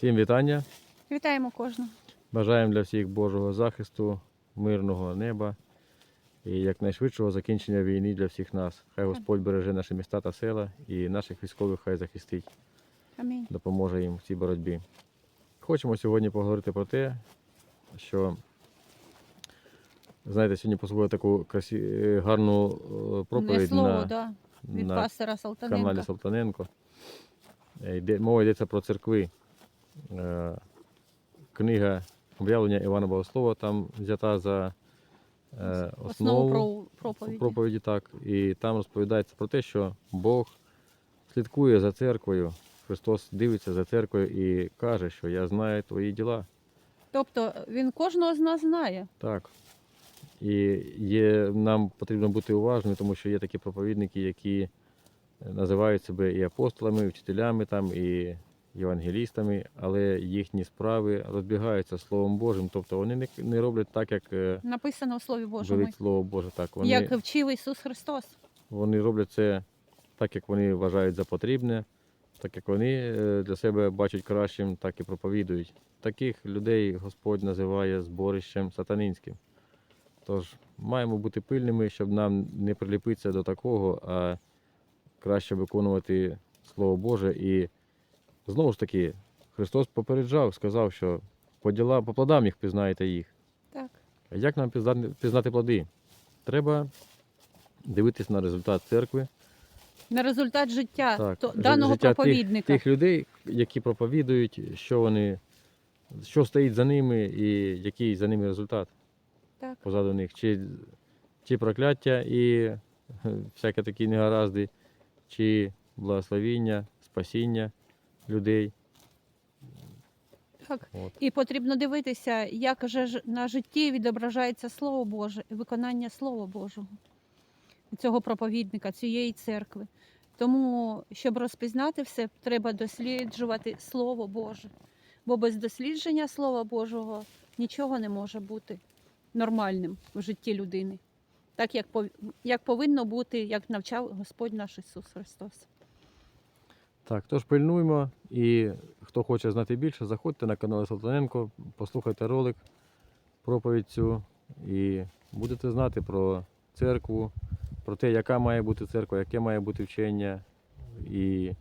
Всім вітання. Вітаємо кожного. Бажаємо для всіх Божого захисту, мирного неба і якнайшвидшого закінчення війни для всіх нас. Хай Господь береже наші міста та села і наших військових хай захистить, Амінь. допоможе їм в цій боротьбі. Хочемо сьогодні поговорити про те, що знаєте, сьогодні послухали таку красі... е, гарну е, проповідь слово, на, да, від на пастора каналі Салтаненко. Е, йде- Мова йдеться про церкви. Е, Книга об'явлення Івана Богослова там взята за е, Основу основу проповіді. проповіді. Так. І там розповідається про те, що Бог слідкує за церквою. Христос дивиться за церквою і каже, що я знаю твої діла. Тобто він кожного з нас знає. Так. І є, нам потрібно бути уважними, тому що є такі проповідники, які називають себе і апостолами, і вчителями, там, і євангелістами, але їхні справи розбігаються Словом Божим. Тобто вони не, не роблять так, як е, Написано у Слові Божому. велить Слово Боже. Так, вони, Як вчив Ісус Христос. вони роблять це так, як вони вважають за потрібне, так як вони е, для себе бачать кращим, так і проповідують. Таких людей Господь називає зборищем сатанинським. Тож маємо бути пильними, щоб нам не приліпитися до такого, а краще виконувати Слово Боже. І знову ж таки, Христос попереджав, сказав, що по, діла, по плодам їх пізнаєте їх. Так. А Як нам пізнати, пізнати плоди? Треба дивитись на результат церкви, На результат життя Так, то, даного життя тих- проповідника. тих людей, які проповідують, що вони, що стоїть за ними і який за ними результат Так. позаду них. Чи, чи прокляття і всякі такі негаразди, чи благословіння, спасіння людей. Так. От. І потрібно дивитися, як же на житті відображається Слово Боже і виконання Слова Божого, цього проповідника, цієї церкви. Тому, щоб розпізнати все, треба досліджувати Слово Боже. Бо без дослідження Слова Божого нічого не може бути нормальним в житті людини, так як, пов- як повинно бути, як навчав Господь наш Ісус Христос. Так, тож пильнуємо. І хто хоче знати більше, заходьте на канал Салтаненко, послухайте ролик, проповідь цю, і будете знати про церкву, про те, яка має бути церква, яке має бути вчення, і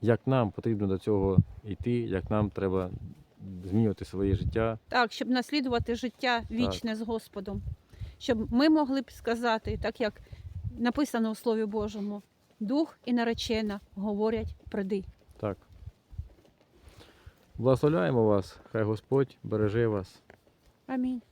як нам потрібно до цього йти, як нам треба змінювати своє життя. Так, щоб наслідувати життя вічне з Господом. Щоб ми могли б сказати, так як написано у Слові Божому, дух і наречена говорять приди. Так. Благословляємо вас, хай Господь береже вас. Амінь.